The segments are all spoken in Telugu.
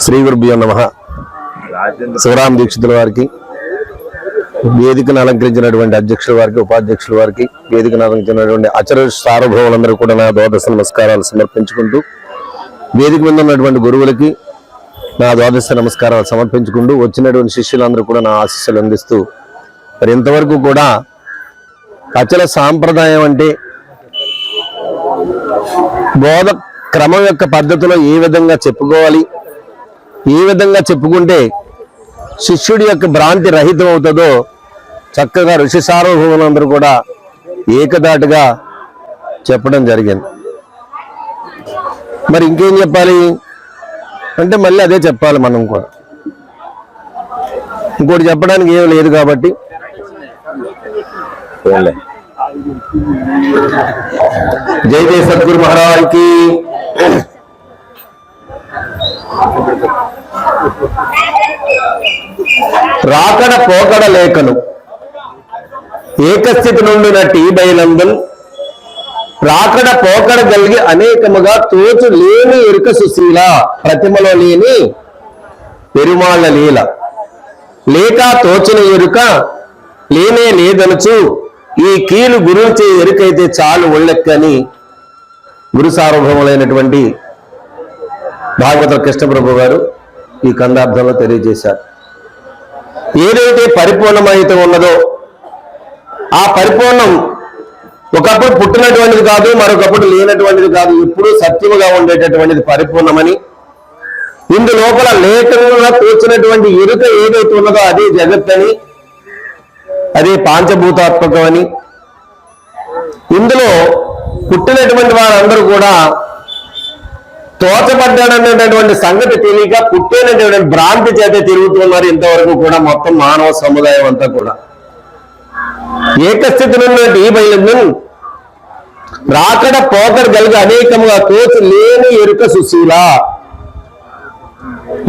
శ్రీ గురుభ్యో నమ. శివరామ దీక్షితుల వారికి వేదికను అలంకరించినటువంటి అధ్యక్షుల వారికి ఉపాధ్యక్షుల వారికి వేదికను అలంకరించినటువంటి అచర సార్వభౌములందరూ కూడా నా ద్వాదశ నమస్కారాలు సమర్పించుకుంటూ వేదిక మీద ఉన్నటువంటి గురువులకి నా ద్వాదశ నమస్కారాలు సమర్పించుకుంటూ వచ్చినటువంటి శిష్యులందరూ కూడా నా ఆశీస్సులు అందిస్తూ మరి ఇంతవరకు కూడా అచల సాంప్రదాయం అంటే బోధ క్రమం యొక్క పద్ధతిలో ఏ విధంగా చెప్పుకోవాలి? ఏ విధంగా చెప్పుకుంటే శిష్యుడి యొక్క భ్రాంతి రహితం అవుతుందో చక్కగా ఋషి సార్వభౌములందరూ కూడా ఏకదాటిగా చెప్పడం జరిగింది. మరి ఇంకేం చెప్పాలి? అంటే మళ్ళీ అదే చెప్పాలి మనం కూడా. ఇంకోటి చెప్పడానికి ఏం లేదు కాబట్టి ఏంలే. జై జయ సద్గురు మహారాజ్కి. రాకడ పోకడ లేఖను ఏకస్థితి నుండిన టీ బయలందన్ రాకడ పోకడ కలిగి అనేకముగా తోచు లేని ఎరుక సుశీల ప్రతిమలో లేని పెరుమాళ్ళ లీల. లేక తోచిన ఎరుక లేనే లేదనుచు ఈ కీలు గురువు చే ఎరుకైతే చాలు ఒళ్ళెక్కని గురు సార్వభౌములైనటువంటి భాగవత కృష్ణప్రభు గారు ఈ కందార్థంలో తెలియజేశారు. ఏదైతే పరిపూర్ణమైతే ఉన్నదో ఆ పరిపూర్ణం ఒకప్పుడు పుట్టినటువంటిది కాదు మరొకప్పుడు లేనటువంటిది కాదు ఎప్పుడూ సత్యముగా ఉండేటటువంటిది పరిపూర్ణమని ఇందు లోపల లేఖనంగా తోచినటువంటి ఎరుక ఏదైతే ఉన్నదో అదే జగత్ అని అదే పాంచభూతాత్మకమని. ఇందులో పుట్టినటువంటి వారందరూ కూడా తోచబడ్డాడనేటటువంటి సంగతి తెలియక పుట్టినటువంటి భ్రాంతి చేత తిరుగుతున్నారు ఇంతవరకు కూడా మొత్తం మానవ సముదాయం అంతా కూడా. ఏకస్థితి ఉన్నటువంటి ఈ బయలు రాకడ పోకడ కలిగి అనేకముగా తోచి లేని ఎరుక సుశీల.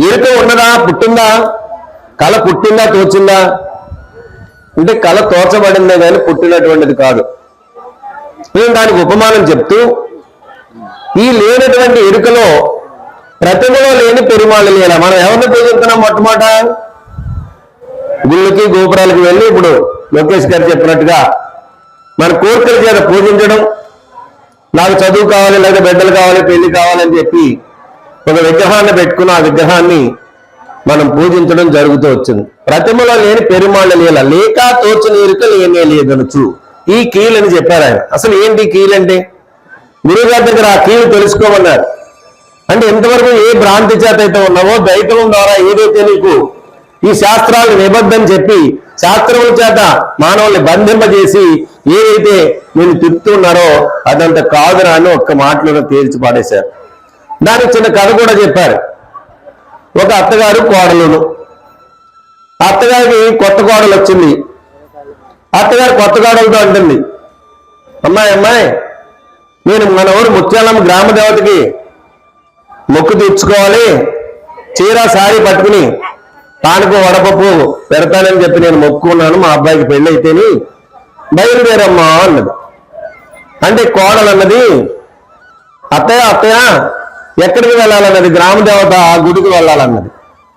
ఎరుక ఉన్నదా పుట్టిందా? కళ పుట్టిందా తోచిందా? అంటే కళ తోచబడిందే కానీ పుట్టినటువంటిది కాదు. నేను దానికి ఉపమానం చెప్తూ ఈ లేనటువంటి ఎరుకలో ప్రతిమలో లేని పెరుమాళ్ళు లేన మనం ఎవరిని పూజిస్తున్నాం మొట్టమొదట? గుళ్ళకి గోపురాలకు వెళ్ళి ఇప్పుడు లోకేష్ గారు చెప్పినట్టుగా మన కోరికల చేత పూజించడం నాకు చదువు కావాలి లేదా బిడ్డలు కావాలి పెళ్ళి కావాలని చెప్పి ఒక విగ్రహాన్ని పెట్టుకున్న ఆ విగ్రహాన్ని మనం పూజించడం జరుగుతూ వచ్చింది. ప్రతిమలో లేని పెరుమాళ్ళ లీల లేక తోచిన ఎరుక లేనే లేదనొచ్చు. ఈ కీలని చెప్పారు ఆయన. అసలు ఏంటి కీలు అంటే గురుగారి దగ్గర ఆ కీలు తెలుసుకోమన్నారు. అంటే ఇంతవరకు ఏ భ్రాంతి చేత అయితే ఉన్నావో దైతం ద్వారా ఏదైతే నీకు ఈ శాస్త్రాలు నిబద్ధం చెప్పి శాస్త్రముల చేత మానవుల్ని బంధింపజేసి ఏదైతే నేను తిప్పుతున్నారో అదంత కాదురా అని ఒక్క మాటలో తేల్చి పాడేశారు దానికి చిన్న కథ కూడా చెప్పారు. ఒక అత్తగారు కోడలును. అత్తగారికి కొత్త కోడలు వచ్చింది. అత్తగారు కొత్త కోడలతో అంటుంది అమ్మాయి అమ్మాయి నేను మన ఊరు ముత్యాలమ్మ గ్రామ దేవతకి మొక్కు తీర్చుకోవాలి. చీర సారీ పట్టుకుని తానుకు వడపప్పు పెడతానని చెప్పి నేను మొక్కున్నాను మా అబ్బాయికి పెళ్ళి అయితేని బయలుదేరమ్మా అన్నది. అంటే కోడలు అన్నది అత్తయ్య అత్తయ్య ఎక్కడికి వెళ్ళాలన్నది గ్రామ దేవత ఆ గుడికి వెళ్ళాలన్నది.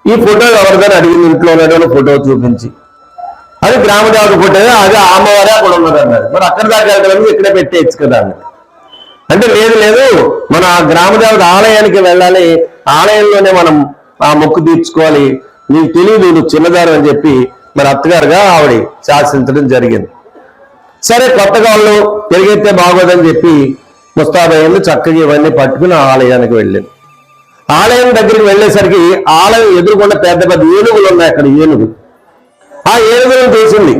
ఈ ఫోటో ఎవరిదని అడిగింది ఇంట్లో ఉన్నటువంటి ఫోటో చూపించి. అది గ్రామదేవత ఫోటో అది అమ్మవారే అక్కడ ఉన్నది అన్నది మరి అక్కడ దాకా వెళ్ళడానికి ఇక్కడే పెట్టేయచ్చు కదా అన్నది అంటే లేదు లేదు మన ఆ ఆలయానికి వెళ్ళాలి ఆలయంలోనే మనం ఆ మొక్కు తీర్చుకోవాలి. నీకు తెలియదు నువ్వు చిన్నదారు అని చెప్పి మరి అత్తగారుగా ఆవిడ శాసించడం జరిగింది. సరే కొత్తగా వాళ్ళు తిరిగెత్తే బాగోదని చెప్పి ముస్తాబయ్యందు చక్కగా ఇవన్నీ పట్టుకుని ఆలయానికి వెళ్ళాను ఆలయం దగ్గరికి వెళ్ళేసరికి ఆలయం ఎదురుకుండా పెద్ద పెద్ద ఏనుగులు ఉన్నాయి అక్కడ ఏనుగు. ఆ ఏనుగులను చూసింది.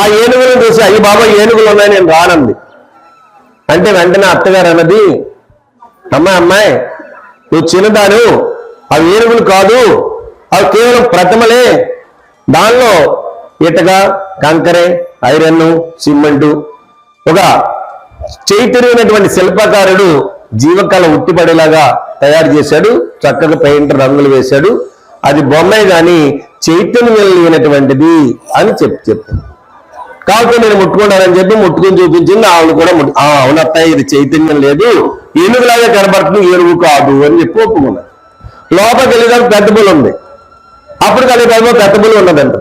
ఆ ఏనుగులను చూసి అయ్యి బాబా ఏనుగులు ఉన్నాయి నేను రానంది. అంటే వెంటనే అత్తగారు అన్నది అమ్మాయి అమ్మాయి నువ్వు చిన్నదాను అవి ఏనుగులు కాదు అవి కేవలం ప్రతిమలే. దానిలో ఇటక కంకరే ఐరన్ సిమెంటు ఒక చైతన్యమైనటువంటి శిల్పకారుడు జీవకళ ఉట్టిపడేలాగా తయారు చేశాడు. చక్కగా పెయింట్ రంగులు వేశాడు. అది బొమ్మే గాని చైతన్యం లేనటువంటిది అని చెప్పి చెప్పింది కాబట్టి నేను ముట్టుకుంటానని చెప్పి ముట్టుకుని చూపించింది ఆవిడ కూడా ముట్టు అవునత్తాయి ఇది చైతన్యం లేదు. ఏనుగులాగా కనబడుతుంది ఏనుగు కాదు అని చెప్పి ఒప్పుకున్నాను లోపలికి వెళ్ళేదానికి పెద్ద ఉంది. అప్పుడు కలిపేమో పెద్ద పులి ఉన్నదంట.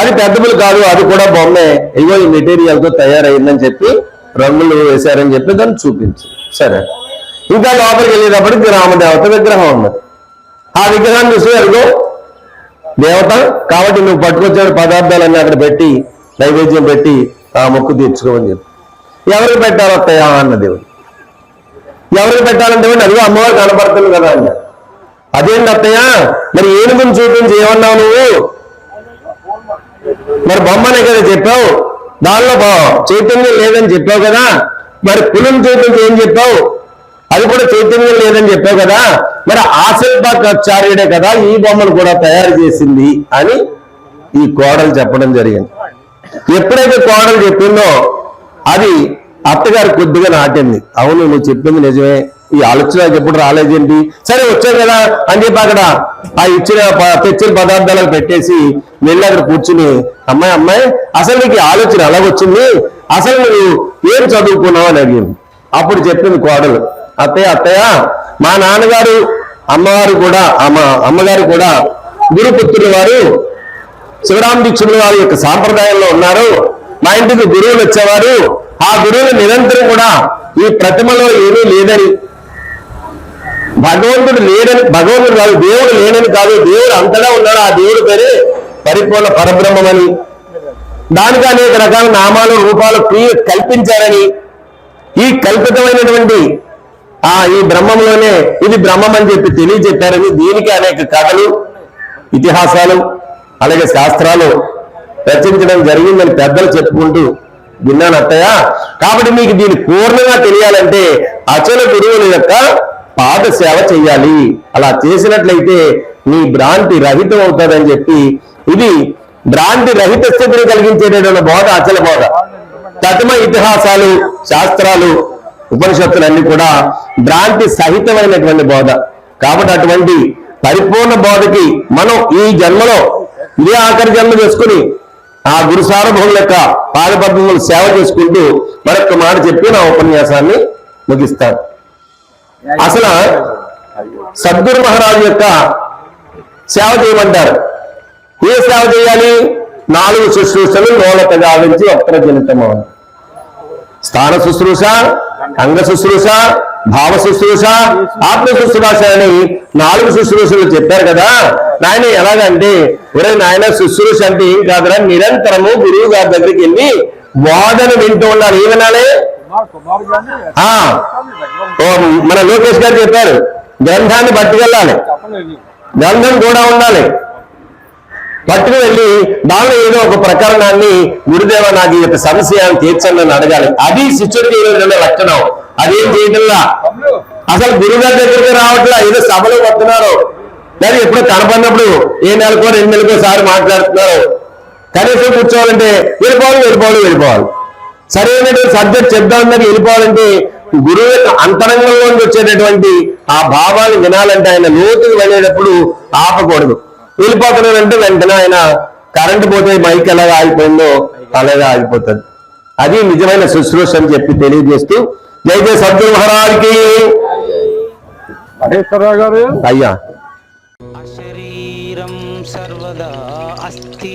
అది పెద్ద కాదు అది కూడా బొమ్మే. ఇగో ఈ మెటీరియల్తో తయారైందని చెప్పి రంగులు వేశారని చెప్పి దాన్ని చూపించి. సరే. ఇంకా లోపలికి వెళ్ళేటప్పటికి రామదేవత విగ్రహం ఉన్నది ఆ విగ్రహాన్ని చూసి అదిగో దేవత కాబట్టి నువ్వు పట్టుకొచ్చిన పదార్థాలన్నీ అక్కడ పెట్టి నైవేద్యం పెట్టి ఆ మొక్కు తీర్చుకోమని చెప్పి. ఎవరికి పెట్టాలో తయా అన్న దేవుడు? ఎవరికి పెట్టాలంటే అదిగో అమ్మవారు కనపడుతుంది కదా అన్న. అదేంటి అత్తయ్య? మరి ఏనుగుని చూపించి ఏమన్నావు నువ్వు? మరి బొమ్మనే కదా చెప్పావు. దానిలో చైతన్యం లేదని చెప్పావు కదా. మరి కులం చైతన్యం ఏం చెప్పావు? అది కూడా చైతన్యం లేదని చెప్పావు కదా. మరి ఆశల్పాచార్యుడే కదా ఈ బొమ్మను కూడా తయారు చేసింది అని ఈ కోడలు చెప్పడం జరిగింది. ఎప్పుడైతే కోడలు చెప్పిందో అది అత్తగారు కొద్దిగా నాటింది. అవును నువ్వు చెప్పింది నిజమే. ఈ ఆలోచన ఎప్పుడు రాలేదేంటి సరే వచ్చాం కదా అని చెప్పి అక్కడ ఆ ఇచ్చిన ప- తెచ్చిన పదార్థాలను పెట్టేసి వెళ్ళి అక్కడ కూర్చుని అమ్మాయి అమ్మాయి అసలు నీకు ఆలోచన ఎలాగొచ్చింది? అసలు నువ్వు ఏం చదువుకున్నావు అని అడిగింది. అప్పుడు చెప్పింది కోడలు అత్తయ్య అత్తయ్య మా నాన్నగారు అమ్మగారు కూడా అమ్మ అమ్మగారు కూడా గురుపుత్రుల వారు శివరామ దీక్షుల వారి యొక్క సాంప్రదాయంలో ఉన్నారు. మా ఇంటికి గురువులు వచ్చేవారు. ఆ గురువులు నిరంతరం కూడా ఈ ప్రతిమలో ఏమీ లేదని భగవంతుడు లేడని భగవంతుడు కాదు దేవుడు లేనని కాదు దేవుడు అంతటా ఉన్నాడు ఆ దేవుడు పేరే పరిపూర్ణ పరబ్రహ్మమని. దానికి అనేక రకాల నామాలు రూపాలు కల్పించారని. ఈ కల్పితమైనటువంటి ఆ ఈ బ్రహ్మంలోనే ఇది బ్రహ్మం అని చెప్పి తెలియజెప్పారని దీనికి అనేక కథలు ఇతిహాసాలు అలాగే శాస్త్రాలు రచించడం జరిగిందని పెద్దలు చెప్పుకుంటూ విన్నాను అత్తయ్య. కాబట్టి మీకు దీని పూర్ణంగా తెలియాలంటే అచల గురువుల యొక్క పాద సేవ చేయాలి. అలా చేసినట్లయితే నీ భ్రాంతి రహితం అవుతుందని చెప్పి ఇది భ్రాంతి రహిత స్థితిని కలిగించేటటువంటి బోధ అచల బోధ. తటమ ఇతిహాసాలు శాస్త్రాలు ఉపనిషత్తులన్నీ కూడా భ్రాంతి సహితమైనటువంటి బోధ. కాబట్టి అటువంటి పరిపూర్ణ బోధకి మనం ఈ జన్మలో ఇదే ఆఖరి జన్మ చేసుకుని ఆ గురు సార్వభౌముల యొక్క పాదపద్మములు సేవ చేసుకుంటూ మరొక మాట చెప్పి నా ఉపన్యాసాన్ని ముగిస్తాను. అసలు సద్గురు మహారాజు యొక్క సేవ చేయమంటారు. ఏ సేవ చేయాలి? నాలుగు శుశ్రూషలు లోలత గావించి ఒక్కర స్థాన శుశ్రూష అంగ శుశ్రూష భావ శుశ్రూష ఆత్మ శుశ్రూష అని నాలుగు శుశ్రూషలు చెప్పారు కదా. నాయన ఎలాగంటే ఒరే నాయన శుశ్రూష అంటే ఏం కాదురా? నిరంతరము గురువు గారి దగ్గరికి వెళ్ళి వాదన వింటూ ఉన్నారు. ఏ మన లోకేష్ గారు చెప్పారు గ్రంథాన్ని పట్టుకెళ్ళాలి. గ్రంథం కూడా ఉండాలి. పట్టుకు వెళ్ళి దానిలో ఏదో ఒక ప్రకరణాన్ని గురుదేవ నాకు ఈ యొక్క సంశయాన్ని తీర్చండి అని అడగాలి. అది శిష్యుడికి చేయడం లక్షణం. అదేం చేయటంలా? అసలు గురుగారి దగ్గరికి రావట్లా? ఏదో సభలో వస్తున్నారు. లేదా ఎప్పుడో కనపడినప్పుడు ఏ నెలకో రెండు నెలకో సారి మాట్లాడుతున్నారు. కనీసం కూర్చోవాలంటే వెళ్ళిపోవాలి వెళ్ళిపోవాలి వెళ్ళిపోవాలి. సరైనటువంటి సబ్జెక్ట్ చెప్దామన్నది వెళ్ళిపోవాలంటే గురువు యొక్క అంతరంగంలో నుంచి వచ్చేటటువంటి ఆ భావాన్ని వినాలంటే ఆయన లోతుకి వెళ్ళేటప్పుడు ఆపకూడదు. వెళ్ళిపోతున్నానంటే వెంటనే ఆయన కరెంటు పోతే మైక్ ఎలాగ ఆగిపోయిందో అలాగే ఆగిపోతుంది అది నిజమైన శుశ్రూష అని చెప్పి తెలియజేస్తూ జై జయ సద్గురు మహారాజ్కి. అయ్యా. అశరీరం సర్వదా అస్తి